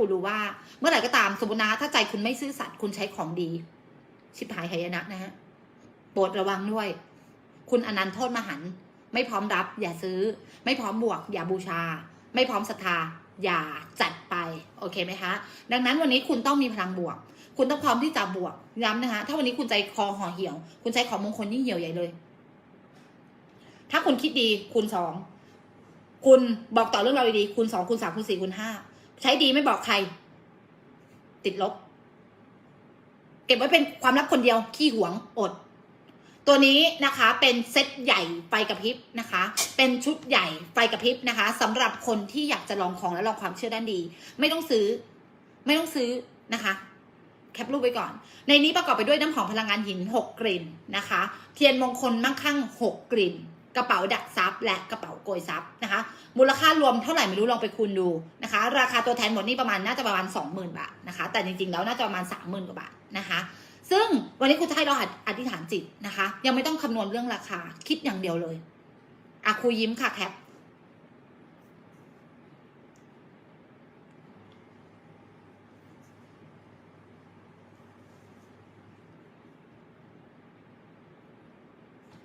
รูรู้ว่า เมื่อไหร่ก็ตามสมมตินะถ้าใจคุณไม่ซื่อสัตย์คุณใช้ของดี ชิบหายหายนะนะฮะโปรดระวังด้วย คุณอนันต์โทษมหัน ไม่พร้อมรับ อย่าซื้อ ไม่พร้อมบวก อย่าบูชา ไม่พร้อมศรัทธาอย่าจัดไป โอเคไหมคะ ดังนั้นวันนี้คุณต้องมีพลังบวก คุณต้องพร้อมที่จะบวก ย้ำนะคะ ถ้าวันนี้คุณใจคอห่อเหี่ยว คุณใช้ของมงคลยิ่งเหี่ยวใหญ่เลย ถ้าคุณคิดดีคูณสอง คุณบอกต่อเรื่องเราวดีๆคูณสองคูณสามคูณสี่คูณห้า ใช้ดีไม่บอกใคร ติดลบ เก็บไว้เป็นความลับคนเดียว ขี้หวงอด ตัวนี้นะคะเป็นเซตใหญ่ไฟกระพริบนะคะ เป็นชุดใหญ่ไฟกระพริบนะคะสำหรับคนที่อยากจะลองของและลองความเชื่อด้านดี ไม่ต้องซื้อ ไม่ต้องซื้อนะคะแคปรูปไว้ก่อน ในนี้ประกอบไปด้วยน้ำหอมพลังงานหิน 6 กลิ่นนะคะ เทียนมงคลมั่งคั่ง 6 กลิ่น กระเป๋าดักซับและกระเป๋าโกยซับนะคะ มูลค่ารวมเท่าไหร่ไม่รู้ลองไปคูณดูนะคะ ราคาตัวแทนหมดนี่ประมาณน่าจะประมาณ 20,000 บาทนะคะ แต่จริงๆแล้วน่าจะประมาณ 30,000 กว่าบาทนะคะ ซึ่งวันนี้ครูจะให้เราอธิษฐานจิตนะคะ ยังไม่ต้องคำนวณเรื่องราคาคิดอย่างเดียวเลยอะครูยิ้มค่ะแคป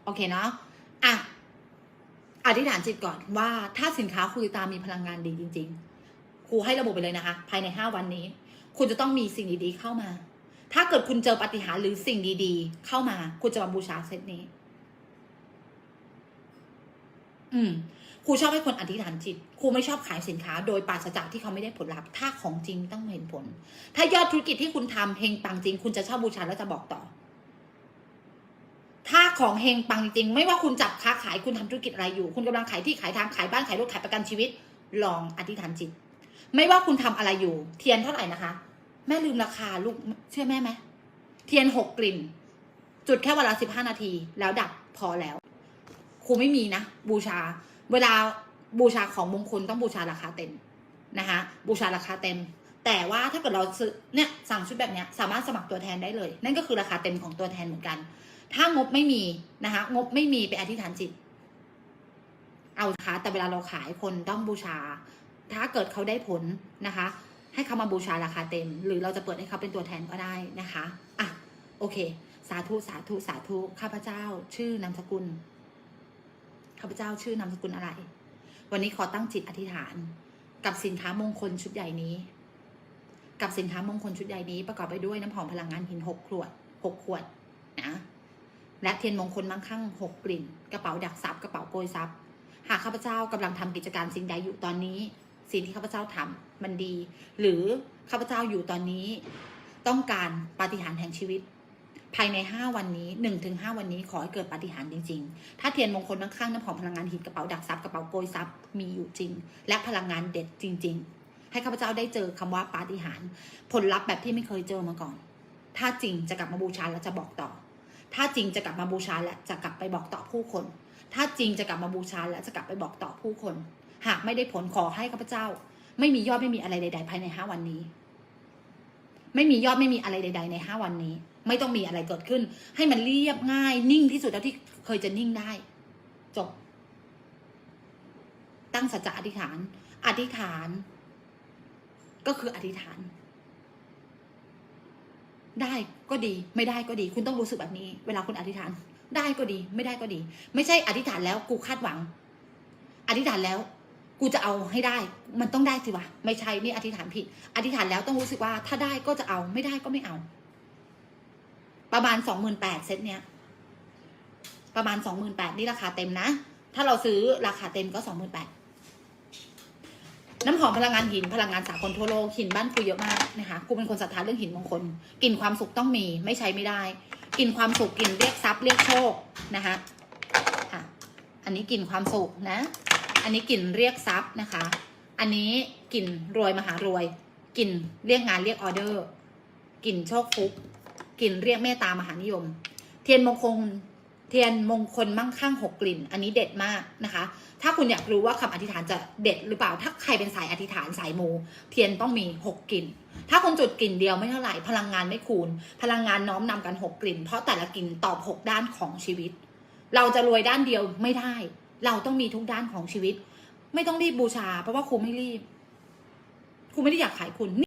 โอเคเนาะ อธิษฐานจิตก่อนว่าถ้าสินค้าคุยตามมีพลังงานดีจริง ๆ ครูให้ระบุไปเลยนะคะ ภายในห้าวันนี้ คุณจะต้องมีสิ่งดีๆเข้ามา ถ้าเกิดคุณเจอปฏิหารหรือสิ่งดีๆ เข้ามา คุณจะมาบูชาเซตนี้ อืมครูชอบให้คนอธิษฐานจิต ครูไม่ชอบขายสินค้า โดยปราศจากที่เขาไม่ได้ผลลัพธ์ ถ้าของจริงต้องเห็นผล ถ้ายอดธุรกิจที่คุณทำเฮงปังจริง คุณจะช่าบูชาแล้วจะบอกต่อ ของเฮงปังจริงไม่ว่าคุณจับค้าขายคุณทำธุรกิจอะไรอยู่ คุณกำลังขายที่ขายทางขายบ้านขายรถขายประกันชีวิต ลองอธิษฐานจิต ไม่ว่าคุณทำอะไรอยู่ เทียนเท่าไหร่นะคะ แม่ลืมราคาลูกเชื่อแม่ไหมเทียนหกกลิ่น จุดแค่เวลาสิบห้านาที แล้วดับพอแล้วครูไม่มีนะ บูชา เวลาบูชาของมงคลต้องบูชาราคาเต็มนะคะบูชาราคาเต็ม แต่ว่าถ้าเกิดเราซื้อเนี่ยสั่งชุดแบบเนี้ยสามารถสมัครตัวแทนได้เลย นั่นก็คือราคาเต็มของตัวแทนเหมือนกัน ถ้างบไม่มีนะคะ งบไม่มีไปอธิษฐานจิต เอาค่ะแต่เวลาเราขายคนต้องบูชา ถ้าเกิดเขาได้ผลนะคะ ให้เขามาบูชาราคาเต็ม หรือเราจะเปิดให้เขาเป็นตัวแทนก็ได้นะคะอะโอเค สาธุสาธุสาธุข้าพเจ้า ชื่อนามสกุลข้าพเจ้าชื่อนามสกุลอะไร วันนี้ขอตั้งจิตอธิษฐาน กับสินค้ามงคลชุดใหญ่นี้ กับสินค้ามงคลชุดใหญ่นี้ประกอบไปด้วยน้ำหอมพลังงานหินหกขวดหกขวด และเทียนมงคลมั่งคั่งหกกลิ่น กระเป๋าดักซับกระเป๋าโกยซับหากข้าพเจ้ากำลังทำกิจการสิ่งใดอยู่ตอนนี้ สิ่งที่ข้าพเจ้าทำมันดี หรือข้าพเจ้าอยู่ตอนนี้ ต้องการปาฏิหาริย์แห่งชีวิต ภายใน 5 วันนี้1ถึง5วันนี้ขอให้เกิดปาฏิหาริย์จริง ๆ ถ้าเทียนมงคลข้างๆน้ำหอมพลังงานหินกระเป๋าดักซับกระเป๋าโกยซับมีอยู่จริง และพลังงานเด็ดจริง ๆ ให้ข้าพเจ้าได้เจอคำว่าปาฏิหาริย์ผลลัพธ์แบบที่ไม่เคยเจอมาก่อน ถ้าจริงจะกลับมาบูชาและจะบอกต่อ ถ้าจริงจะกลับมาบูชาและจะกลับไปบอกต่อผู้คน ถ้าจริงจะกลับมาบูชาและจะกลับไปบอกต่อผู้คน หากไม่ได้ผลขอให้ข้าพเจ้า ไม่มียอดไม่มีอะไรใด ๆ ภายในห้าวันนี้ ไม่มียอดไม่มีอะไรใด ๆ ในห้าวันนี้ ไม่ต้องมีอะไรเกิดขึ้น ให้มันเรียบง่าย นิ่งที่สุดเท่าที่เคยจะนิ่งได้ จบ ตั้งสัจจะอธิษฐาน อธิษฐาน ก็คืออธิษฐาน ได้ก็ดีไม่ได้ก็ดี คุณต้องรู้สึกแบบนี้ เวลาคุณอธิษฐาน ได้ก็ดีไม่ได้ก็ดี ไม่ใช่อธิษฐานแล้วกูคาดหวัง อธิษฐานแล้ว กูจะเอาให้ได้ มันต้องได้สิวะไม่ใช่นี่อธิษฐานผิด อธิษฐานแล้วต้องรู้สึกว่า ถ้าได้ก็จะเอาไม่ได้ก็ไม่เอา ประมาณสองหมื่นแปดเซตเนี้ยประมาณสองหมื่นแปดนี่ราคาเต็มนะ ถ้าเราซื้อราคาเต็มก็สองหมื่นแปด น้ำหอมพลังงานหินพลังงานสากลทั่วโลกหินบ้านกูเยอะมากนะคะกูเป็นคนศรัทธาเรื่องหินมงคลกลิ่นความสุขต้องมีไม่ใช้ไม่ได้กลิ่นความสุขกลิ่นเรียกทรัพย์เรียกโชคนะคะอะอันนี้กลิ่นความสุขนะ อันนี้กลิ่นเรียกทรัพย์นะคะ อันนี้กลิ่นรวยมหารวยกลิ่นเรียกงานเรียกออเดอร์กลิ่นโชคฟุกกลิ่นเรียกเมตตามหานิยม เทียนมงคล เทียนมงคลมั่งคั่งหกกลิ่น อันนี้เด็ดมากนะคะ ถ้าคุณอยากรู้ว่าคำอธิษฐานจะเด็ดหรือเปล่า ถ้าใครเป็นสายอธิษฐานสายมู เทียนต้องมีหกกลิ่น ถ้าคนจุดกลิ่นเดียวไม่เท่าไหร่ พลังงานไม่คูณ พลังงานน้อมนำกันหกกลิ่น เพราะแต่ละกลิ่นตอบหกด้านของชีวิต เราจะรวยด้านเดียวไม่ได้ เราต้องมีทุกด้านของชีวิต ไม่ต้องรีบบูชา เพราะว่าครูไม่รีบครูไม่ได้อยากขายคุณ